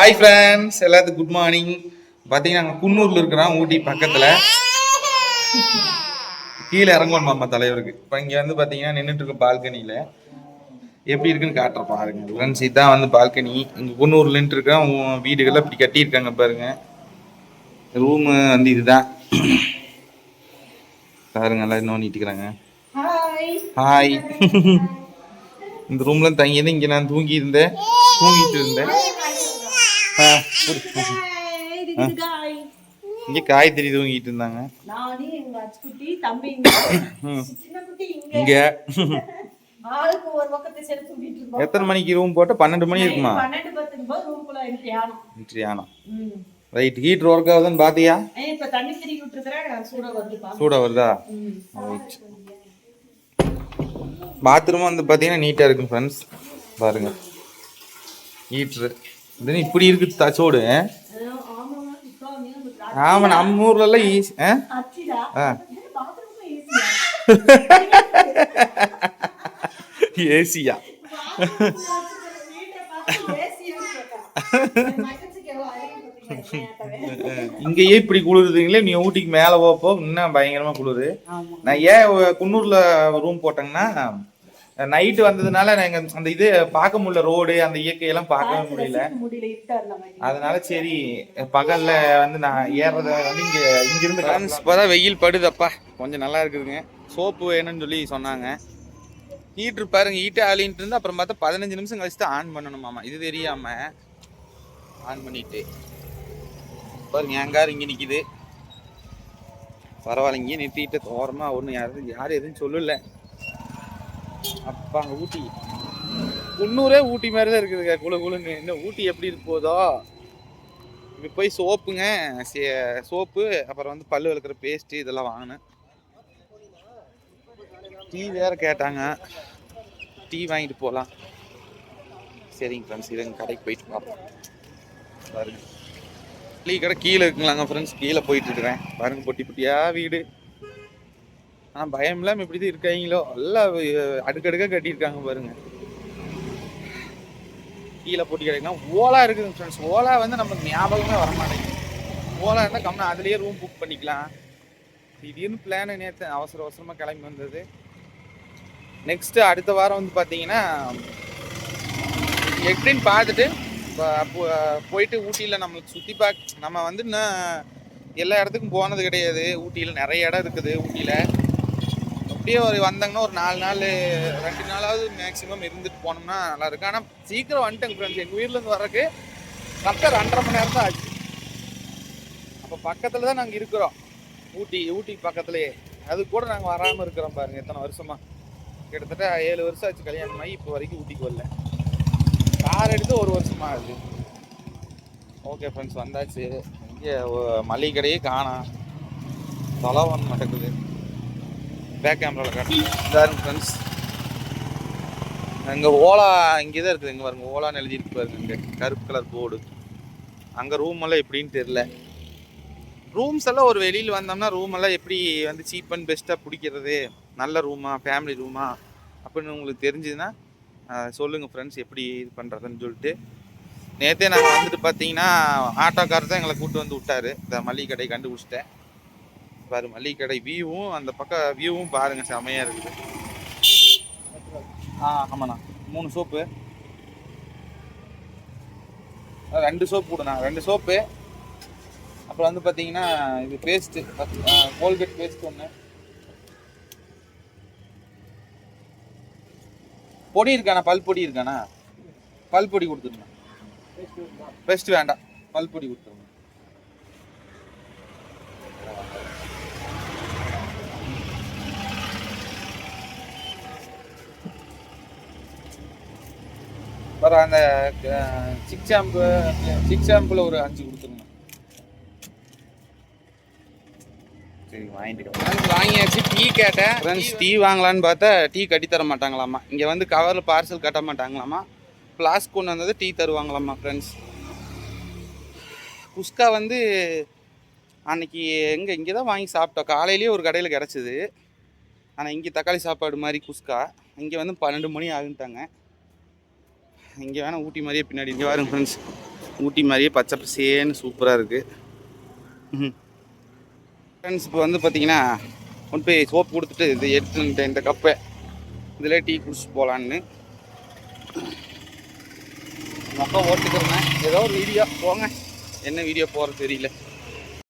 Hi friends எல்லாத்துக்கும் good morning பார்த்தீங்கன்னா நாங்கள் குன்னூரில் இருக்கிறோம். ஊட்டி பக்கத்தில். கீழே இறங்குவோம் மாமா தலைவருக்கு. இப்போ இங்கே வந்து பார்த்தீங்கன்னா நின்றுட்டு இருக்க பால்கனியில். எப்படி இருக்குன்னு காட்டுற பாருங்க. ஃப்ரெண்ட்ஸ் இதான் வந்து பால்கனி. இங்கே குன்னூரில் நின்றுட்டு இருக்கோம் உங்க வீடுகள்லாம் இப்படி கட்டியிருக்காங்க பாருங்க. ரூமு வந்து இதுதான். பாருங்க எல்லாம் இன்னும் நீட்டிக்கிறாங்க. ஹாய் இந்த ரூம்ல தங்கியது இங்க நான் தூங்கி இருந்தேன் தூங்கிட்டு இருந்தேன். இங்க காய்கறி தூங்கிட்டு இருந்தாங்க. இங்க. ம். சின்ன குட்டி இங்க. இங்க. ஆளுக்கு ஒரு பக்கத்தை சேர்த்து தூக்கிட்டு இருக்கோம் எத்தனை மணிக்கு ரூம் போட்டு பன்னெண்டு மணி இருக்குமா? பன்னெண்டு பத்துக்கு போது ரூம்குள்ள என்ட்ரி ஆனோம் என்ட்ரி ஆனோம் ம். ரைட் ஹீட்டர் ஒர்க் ஆகுதுன்னு பாத்தியா? சூட வருதா. ரைட் பாத்ரூம் வந்து பாத்தீங்கன்னா நீட்டா இருக்கும் ஃப்ரெண்ட்ஸ் பாருங்க. ஹீட்ரு இது இப்படி இருக்கு த- சூடு ஆ? ஆமாங்க இப்போ நீங்க உங்களுக்கு ஆமா நம்ம ஊர்ல எல்லாம் ஈஸி ஏசியா? இங்கேயே இப்படி குளிருதுங்களே நீ ஊட்டிக்கு மேலே போப்போ இன்னும் பயங்கரமா குளிரு. நான் ஏன் குன்னூர்ல ரூம் போட்டேங்கன்னா நைட்டு வந்ததுனால நாங்க அந்த இது பார்க்க முடியல ரோடு அந்த இயற்கையெல்லாம் பார்க்கவே முடியல. அதனால சரி பகல்ல வந்து நான் ஏறத வந்து இங்க இங்கிருந்து இப்போதான் வெயில் படுதப்பா. கொஞ்சம் நல்லா இருக்குதுங்க. சோப்பு வேணும்னு சொல்லி சொன்னாங்க. ஹீட்ரு பாருங்க ஹீட்டே ஆலின்ட்டு இருந்து அப்புறம் பார்த்தா பதினஞ்சு நிமிஷம் கழிச்சு தான் ஆன் பண்ணணுமாமா இது தெரியாம ஆன் பண்ணிட்டு. பாருங்க என் கார் இங்க நிக்குது. பரவாயில்ல இங்கே நிறுத்திட்டு ஓரமா ஒன்றும் யாரும் யாரும் எதுவும் சொல்லல. அப்பா அங்கே ஊட்டி. குன்னூரே ஊட்டி மாதிரி தான் இருக்குதுங்க குளு குளுன்னு. இன்னும் ஊட்டி எப்படி இருக்க போதோ? இப்போ போய் சோப்புங்க சே- சோப்பு அப்புறம் வந்து பல்லு விளக்குற பேஸ்ட்டு இதெல்லாம் வாங்கினேன். டீ வேற கேட்டாங்க. டீ வாங்கிட்டு போகலாம் சரிங்க ஃப்ரெண்ட்ஸ் இதுங்க கடைக்கு போயிட்டு பார்ப்போம் பாருங்க. டீ கடை கீழே இருக்குங்களாங்க ஃப்ரெண்ட்ஸ் கீழே போயிட்டு இருக்கிறேன். பாருங்க பொட்டி பொட்டியா வீடு. ஆனால் பயம் இல்லாமல் இப்படி தான் இருக்காங்களோ? எல்லாம் அடுக்கடுக்காக கட்டியிருக்காங்க பாருங்க. கீழே போட்டி கிடைக்குன்னா ஓலா இருக்குதுங்க ஃப்ரெண்ட்ஸ் ஓலா வந்து நமக்கு ஞாபகமே வர மாட்டேங்குது ஓலா இருந்தால் கம்மியா அதுலேயே ரூம் புக் பண்ணிக்கலாம். திடீர்னு பிளான் நேற்று அவசர அவசரமாக கிளம்பி வந்தது. நெக்ஸ்ட்டு அடுத்த வாரம் வந்து பார்த்தீங்கன்னா எப்படின்னு பார்த்துட்டு போயிட்டு ஊட்டியில் நம்மளுக்கு சுற்றி பார்க்க நம்ம வந்து இன்னும் எல்லா இடத்துக்கும் போனது கிடையாது. ஊட்டியில் நிறைய இடம் இருக்குது ஊட்டியில். அப்படியே ஒரு வந்தாங்கன்னா ஒரு நாலு நாள் ரெண்டு நாளாவது மேக்ஸிமம் இருந்துட்டு போனோம்னா நல்லா இருக்கும் ஆனால் சீக்கிரம் வந்துட்டேங்க ஃப்ரெண்ட்ஸ் எங்கள் வீட்டிலேருந்து வர்றதுக்கு கரெக்டாக ரெண்டரை மணி நேரம் தான் ஆச்சு. அப்போ பக்கத்தில் தான் நாங்கள் இருக்கிறோம். ஊட்டி ஊட்டி பக்கத்துலேயே. அது கூட நாங்கள் வராமல் இருக்கிறோம் பாருங்க எத்தனை வருஷமாக கிட்டத்தட்ட ஏழு வருஷம் ஆச்சு கல்யாணம் ஆகி இப்போ வரைக்கும் ஊட்டிக்கு வரல. கார் எடுத்து ஒரு வருஷமாக ஆகுது. ஓகே ஃப்ரெண்ட்ஸ் வந்தாச்சு. இங்கே மளிகை கடையே காணோம். தொலைவன் நடக்குது. பேக் கேமராவில் காட்டுறேன். ஃப்ரெண்ட்ஸ் அங்கே ஓலா இங்கே தான் இருக்குது. இங்கே பாருங்க ஓலான்னு எழுதிட்டு பாருங்க இங்கே. கருப்பு கலர் போர்டு அங்கே ரூம் எல்லாம் எப்படின்னு தெரில ரூம்ஸ் எல்லாம் ஒரு வெளியில் வந்தோம்னா ரூம் எல்லாம் எப்படி வந்து சீப் அண்ட் பெஸ்ட்டாக பிடிக்கிறது? நல்ல ரூமா ஃபேமிலி ரூமா அப்படின்னு உங்களுக்கு தெரிஞ்சதுன்னா சொல்லுங்கள் ஃப்ரெண்ட்ஸ் எப்படி இது பண்ணுறதுன்னு சொல்லிட்டு. நேற்றே நாங்கள் வந்துட்டு பார்த்தீங்கன்னா ஆட்டோக்காரர் தான் எங்களை கூப்பிட்டு வந்து விட்டாரு. இந்த மளிகை கடையை கண்டுபிடிச்சிட்டேன். பாரு மளிகை கடை வியூவும் அந்த பக்கம் வியூவும் பாருங்க செமையாக இருக்குது. ஆ ஆமாண்ணா. மூணு சோப்பு ரெண்டு சோப்பு கொடுண்ணா ரெண்டு சோப்பு அப்புறம் வந்து பார்த்தீங்கன்னா இது பேஸ்ட்டு கோல்கேட் பேஸ்ட் ஒன்று பொடி இருக்காண்ணா பல் பொடி இருக்காண்ணா? பல் பொடி கொடுத்துருங்க. பெஸ்ட் வேண்டாம். பல் பொடி கொடுத்துருங்க. அப்புறம் அந்த சிக் ஷாம்பு சிக் ஷாம்புல ஒரு அஞ்சு கொடுத்துருங்க. சரி வாங்கிட்டு வாங்கியாச்சு டீ கேட்டேன். ஃப்ரெண்ட்ஸ் டீ வாங்கலான்னு பார்த்தா டீ கட்டி தர மாட்டாங்களாமா இங்கே வந்து கவரில் பார்சல் கட்ட மாட்டாங்களாமா ஃப்ளாஸ்க் கொண்டு வந்தது டீ தருவாங்களாமா ஃப்ரெண்ட்ஸ் குஸ்கா வந்து அன்னைக்கு எங்கே இங்கே தான் வாங்கி சாப்பிட்டோம். காலையிலேயே ஒரு கடையில் கிடச்சிது. ஆனால் இங்கே தக்காளி சாப்பாடு மாதிரி குஸ்கா. இங்கே வந்து பன்னெண்டு மணி ஆகுன்ட்டாங்க. இங்கே வேணால் ஊட்டி மாதிரியே பின்னாடி இங்கே வாருங்க ஃப்ரெண்ட்ஸ் ஊட்டி மாதிரியே பச்சை பசேன்னு சூப்பராக இருக்குது ஃப்ரெண்ட்ஸ் இப்போ வந்து பார்த்தீங்கன்னா கொண்டு போய் சோப்பு கொடுத்துட்டு இது எடுத்துட்டேன் இந்த கப்பை இதில் டீ குடிச்சிட்டு போகலான்னு மொக்க ஓட்டுக்கிறேன் ஏதோ ஒரு வீடியோ போங்க. என்ன வீடியோ போகிறது தெரியல.